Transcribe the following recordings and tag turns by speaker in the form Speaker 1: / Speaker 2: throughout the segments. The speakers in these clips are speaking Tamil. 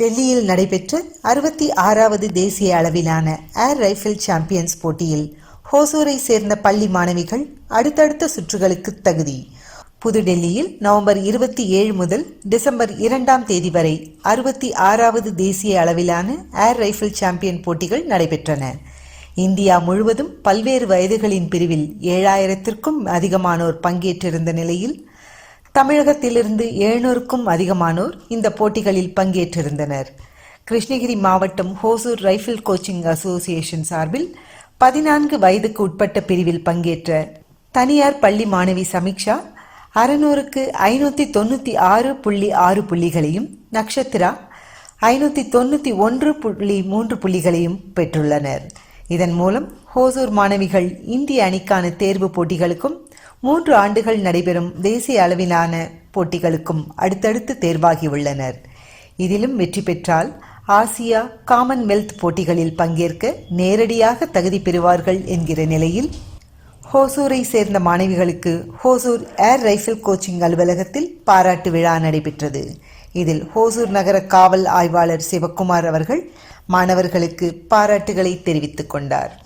Speaker 1: டெல்லியில் நடைபெற்ற அறுபத்தி ஆறாவது தேசிய அளவிலான ஏர் ரைஃபிள் சாம்பியன்ஸ் போட்டியில் ஹோசூரை சேர்ந்த பள்ளி மாணவிகள் அடுத்தடுத்த சுற்றுகளுக்கு தகுதி. புதுடெல்லியில் நவம்பர் இருபத்தி ஏழு முதல் டிசம்பர் இரண்டாம் தேதி வரை அறுபத்தி ஆறாவது தேசிய அளவிலான ஏர் ரைஃபிள் சாம்பியன் போட்டிகள் நடைபெற்றன. இந்தியா முழுவதும் பல்வேறு வயதுகளின் பிரிவில் ஏழாயிரத்திற்கும் அதிகமானோர் பங்கேற்றிருந்த நிலையில் தமிழகத்திலிருந்து எழுநூறுக்கும் அதிகமானோர் இந்த போட்டிகளில் பங்கேற்றிருந்தனர். கிருஷ்ணகிரி மாவட்டம் ஹோசூர் ரைஃபிள் கோச்சிங் அசோசியேஷன் சார்பில் பதினான்கு வயதுக்கு உட்பட்ட பிரிவில் பங்கேற்ற தனியார் பள்ளி மாணவி சமீக்ஷா அறநூறுக்கு ஐநூற்றி தொண்ணூற்றி ஆறு புள்ளி ஆறு புள்ளிகளையும் நக்ஷத்ரா ஐநூற்றி தொண்ணூற்றி ஒன்று புள்ளி மூன்று புள்ளிகளையும் பெற்றுள்ளனர். இதன் மூலம் ஹோசூர் மாணவிகள் இந்திய அணிக்கான தேர்வு போட்டிகளுக்கும் மூன்று ஆண்டுகள் நடைபெறும் தேசிய அளவிலான போட்டிகளுக்கும் அடுத்தடுத்து தேர்வாகியுள்ளனர். இதிலும் வெற்றி பெற்றால் ஆசியா காமன்வெல்த் போட்டிகளில் பங்கேற்க நேரடியாக தகுதி பெறுவார்கள் என்கிற நிலையில் ஹோசூரை சேர்ந்த மாணவிகளுக்கு ஹோசூர் ஏர் ரைஃபிள் கோச்சிங் அலுவலகத்தில் பாராட்டு விழா நடைபெற்றது. இதில் ஹோசூர் நகர காவல் ஆய்வாளர் சிவக்குமார் அவர்கள் மாணவர்களுக்கு பாராட்டுகளை தெரிவித்துக் கொண்டார்.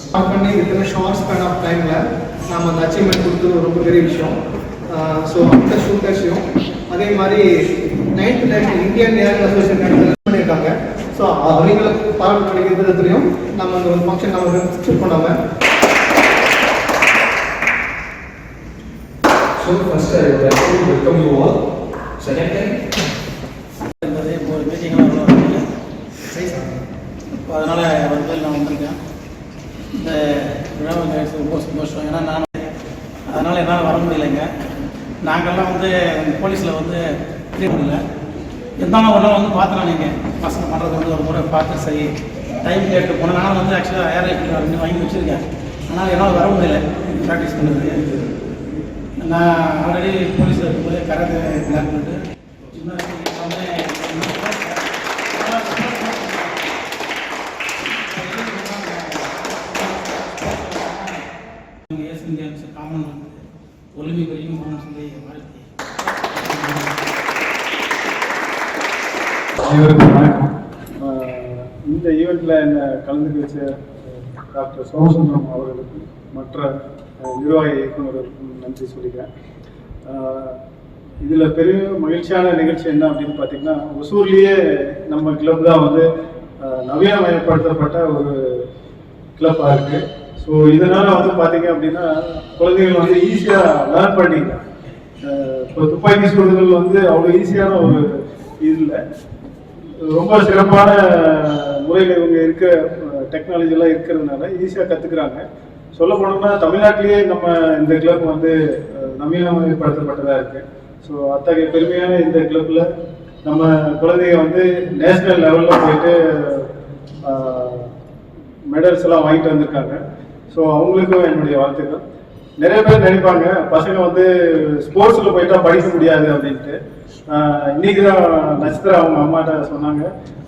Speaker 2: ஸ்டார்ட் பண்ணி இத்தனை ஷார்ட் ஸ்பேன் ஆஃப் டைமில் நம்ம அந்த அச்சீவ்மெண்ட் கொடுத்தது ரொம்ப பெரிய விஷயம் ஸோ அந்த ஷூட்டர்ஸையும் அதே மாதிரி ninth ninth Indian air association பண்ணியிருக்காங்க ஸோ அவங்களை பாராட்டு கிடைக்கிற விதத்துலையும் நம்ம அந்த ஒரு ஃபங்க்ஷன் நம்ம சூஸ் பண்ணாமல்
Speaker 3: to welcome you all. Second thing,
Speaker 4: என்பது இப்போ ஒரு மீட்டிங்லாம் இருக்குது இப்போ அதனால் வந்து நான் வந்திருக்கேன். இந்த விழாவை ரொம்ப சந்தோஷம். ஏன்னா நான் அதனால் என்னால் வர முடியலைங்க. நாங்கள்லாம் வந்து போலீஸில் வந்து ஃப்ரீ பண்ணல. இருந்தாலும் ஒரு நாள் வந்து பார்த்தேன் நீங்கள் பசங்க பண்ணுறது வந்து ஒரு முறை பார்த்து சரி டைம் கேட்டு போனேன் நான் வந்து ஆக்சுவலாக ஏர் ரைஃபிள் ரெண்டு வாங்கி வச்சுருக்கேன். ஆனால் என்னால் வர முடியல. ப்ராக்டிஸ் பண்ணுறதுக்கு நான் ஆல்ரெடி போலீஸில் இருக்கும்போது கராத்தே பிளாக் பண்ணிட்டு ஜிம்னாஸ்டிக் எல்லாமே ஏஸ் இந்தியன்ஸ் காமன் ஒலிம்பிக் வரைக்கும் போகணும்னு சொல்லி வாழ்த்தி
Speaker 5: அனைவருக்கும் வணக்கம். இந்த ஈவெண்ட்டில் என்னை கலந்துக்க வச்ச டாக்டர் சோமசுந்தரம் அவர்களுக்கும் மற்ற நிர்வாக இயக்குநருக்கும் நன்றி சொல்லிக்கிறேன். இதில் பெரிய மகிழ்ச்சியான நிகழ்ச்சி என்ன அப்படின்னு பார்த்தீங்கன்னா ஒசூர்லேயே நம்ம கிளப் தான் வந்து நவீனமயப்படுத்தப்பட்ட ஒரு கிளப்பாக இருக்குது ஸோ இதனால் வந்து பார்த்தீங்க அப்படின்னா குழந்தைகள் வந்து ஈஸியாக லேர்ன் பண்ணிக்கலாம். இப்போ துப்பாக்கி சூடுகள் வந்து அவ்வளோ ஈஸியான ஒரு இது இல்லை. ரொம்ப சிறப்பான முறையில் இவங்க இருக்க டெக்னாலஜிலாம் இருக்கிறதுனால ஈஸியாக கற்றுக்குறாங்க சொல்ல போனோம்னா தமிழ்நாட்டிலேயே நம்ம இந்த கிளப் வந்து அஹ், நவீனமயப்படுத்தப்பட்டதாக இருக்கு. ஸோ அத்தகைய பெருமையான இந்த கிளப்பில் நம்ம குழந்தைங்க வந்து நேஷனல் லெவலில் போயிட்டு மெடல்ஸ் எல்லாம் வாங்கிட்டு வந்திருக்காங்க. ஸோ அவங்களுக்கும் என்னுடைய வாழ்த்துக்கள். நிறைய பேர் நினைப்பாங்க பசங்க வந்து ஸ்போர்ட்ஸில் போயிட்டா படிக்க முடியாது அப்படின்ட்டு. இன்னைக்கு தான் நட்சத்திரா அவங்க அம்மாட்ட சொன்னாங்க.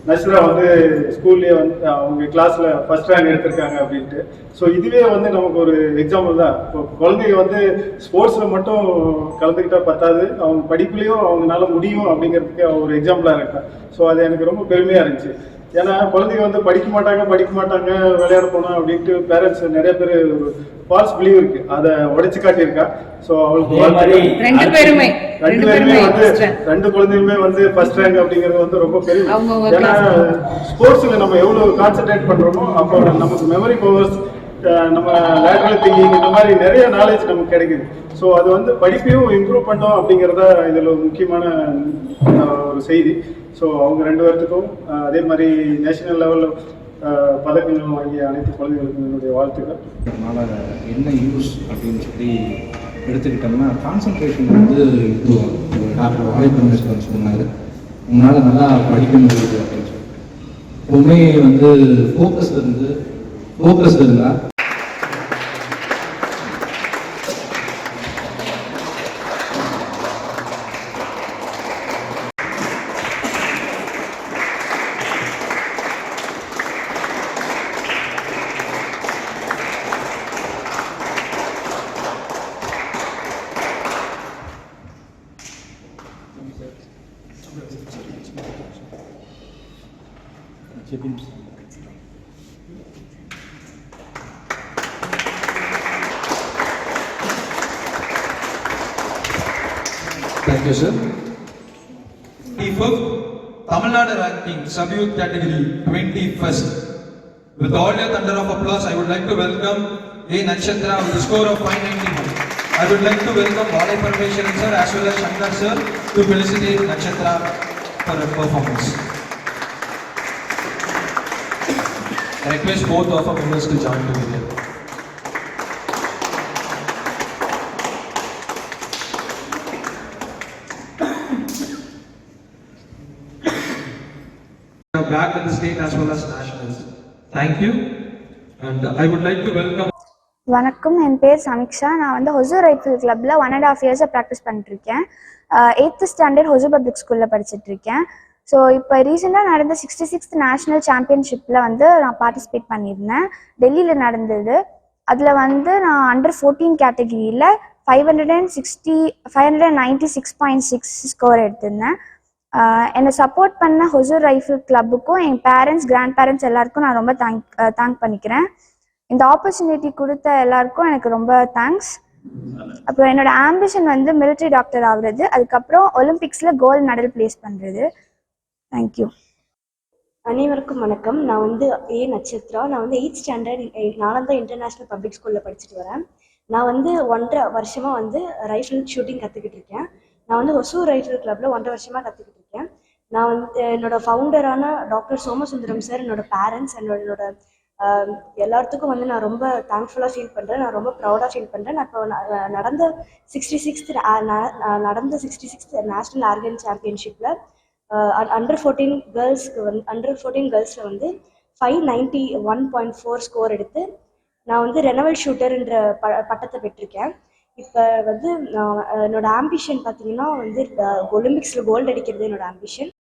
Speaker 5: நட்சத்திரா வந்து ஸ்கூல்லேயே வந்து அவங்க கிளாஸில் ஃபர்ஸ்ட் ரேங்க் எடுத்திருக்காங்க அப்படின்ட்டு. ஸோ இதுவே வந்து நமக்கு ஒரு எக்ஸாம்பிள் தான். இப்போ குழந்தைங்க வந்து ஸ்போர்ட்ஸில் மட்டும் கலந்துக்கிட்டா பத்தாது. அவங்க படிப்புலேயும் அவங்களால முடியும் அப்படிங்கிறதுக்கு ஒரு எக்ஸாம்பிளாக இருக்கா ஸோ அது எனக்கு ரொம்ப பெருமையாக இருந்துச்சு. ஏன்னா குழந்தைங்க வந்து படிக்க மாட்டாங்க படிக்க மாட்டாங்க விளையாட போனோம் அப்படின்ட்டு பேரண்ட்ஸ் நிறைய பேர் ஃபால்ஸ் பிலீவ் இருக்கு. அதை உடைச்சு காட்டியிருக்கா. ஸோ அவளுக்கு.
Speaker 6: ரெண்டு பேருமே
Speaker 5: ரெண்டு பேருமே வந்து. ரெண்டு குழந்தைகளுமே வந்து ஃபர்ஸ்ட் ரேங்க் அப்படிங்கிறது வந்து ரொம்ப பெரிய ஏன்னா ஸ்போர்ட்ஸ்ல நம்ம எவ்வளவு கான்சென்ட்ரேட் பண்றோமோ அப்போ நமக்கு மெமரி பவர்ஸ் நம்ம லேட்டரல் திங்கிங் இந்த மாதிரி நிறைய நாலேஜ் நமக்கு கிடைக்குது. ஸோ அது வந்து படிப்பையும் இம்ப்ரூவ் பண்ணோம் அப்படிங்கிறத இதில் ஒரு முக்கியமான ஒரு செய்தி. ஸோ அவங்க ரெண்டு பேர்த்துக்கும் அதே மாதிரி நேஷனல் லெவலில் பதக்கங்கள் வாங்கிய அனைத்து குழந்தைகளுக்கும் என்னுடைய வாழ்த்துக்கள்.
Speaker 3: அதனால் என்ன யூஸ் அப்படின்னு சொல்லி எடுத்துக்கிட்டோம்னா கான்சன்ட்ரேஷன் வந்து இதுவாகும் டாக்டர் வாழை சொன்னார். உங்களால் நல்லா படிக்க முடியுது அப்படின்னு சொல்லி எப்பவுமே வந்து ஃபோக்கஸ் இருந்து ஃபோக்கஸ் இருந்தால்
Speaker 7: Thank you, sir. Fifth, Tamil Nadu ranking sub-youth category 21st. With all your thunder of applause, I would like to welcome A. Nakshatra with a score of 591. I would like to welcome Valai Parmeshwaran sir as well as Shankar sir to felicitate Nakshatra for her performance. I request both of our members to join together. Are back in the state as well as nationals. Thank you. And I would like to welcome
Speaker 8: வணக்கம் என் பேர் சமிக்ஷா. நான் வந்து ஹொசூர் ரைஃபிள் கிளப்பில் ஒன் அண்ட் ஆஃப் இயர்ஸாக ப்ராக்டிஸ் பண்ணிட்டுருக்கேன். எயித்து ஸ்டாண்டர்ட் ஹொசூர் பப்ளிக் ஸ்கூலில் படிச்சிட்ருக்கேன் ஸோ இப்போ ரீசெண்டாக நடந்த சிக்ஸ்டி சிக்ஸ்த் நேஷ்னல் சாம்பியன்ஷிப்பில் வந்து நான் பார்ட்டிசிபேட் பண்ணியிருந்தேன். டெல்லியில் நடந்தது. அதில் வந்து நான் under fourteen கேட்டகிரியில் five hundred and sixty five hundred and ninety six point six score எடுத்திருந்தேன். என்னை சப்போர்ட் பண்ண ஹொசூர் ரைஃபிள் கிளப்புக்கும் என் பேரண்ட்ஸ் கிராண்ட் பேரண்ட்ஸ் எல்லாருக்கும் நான் ரொம்ப தேங்க் தேங்க் பண்ணிக்கிறேன். இந்த ஆப்பர்ச்சுனிட்டி கொடுத்த எல்லாருக்கும் எனக்கு ரொம்ப தேங்க்ஸ் அப்புறம் என்னோட ஆம்பிஷன் வந்து மிலிட்ரி டாக்டர் ஆகுறது. அதுக்கப்புறம் ஒலிம்பிக்ஸில் கோல்டு மெடல் ப்ளேஸ் பண்ணுறது தேங்க்யூ
Speaker 9: அனைவருக்கும் வணக்கம். நான் வந்து ஏ நட்சத்திரா? நான் வந்து eight standard Nalanda international public ஸ்கூலில் படிச்சுட்டு வரேன். நான் வந்து ஒன்றரை வருஷமாக வந்து ரைஃபிள் ஷூட்டிங் கற்றுக்கிட்டு இருக்கேன். நான் வந்து ஒசூர் ரைஃபிள் கிளப்பில் ஒன்றரை வருஷமாக கற்றுக்கிட்டு நான் வந்து என்னோட ஃபவுண்டரான டாக்டர் சோமசுந்தரம் சார் என்னோட பேரண்ட்ஸ் என்னோட என்னோட எல்லாத்துக்கும் வந்து நான் ரொம்ப தேங்க்ஃபுல்லாக ஃபீல் பண்ணுறேன் நான் ரொம்ப ப்ரௌடாக ஃபீல் பண்ணுறேன் நான் இப்போ நடந்த சிக்ஸ்டி சிக்ஸ்த் நடந்த sixty sixth national air gun சாம்பியன்ஷிப்பில் under fourteen கேர்ள்ஸ்க்கு வந்து அண்டர் ஃபோர்டீன் கேர்ள்ஸில் வந்து five ninety one point four score எடுத்து நான் வந்து ரெனவல் ஷூட்டர்ன்ற ப பட்டத்தை பெற்றிருக்கேன். இப்போ வந்து நான் என்னோட ஆம்பிஷன் பார்த்தீங்கன்னா வந்து ஒலிம்பிக்ஸில் கோல்டு அடிக்கிறது என்னோட ஆம்பிஷன்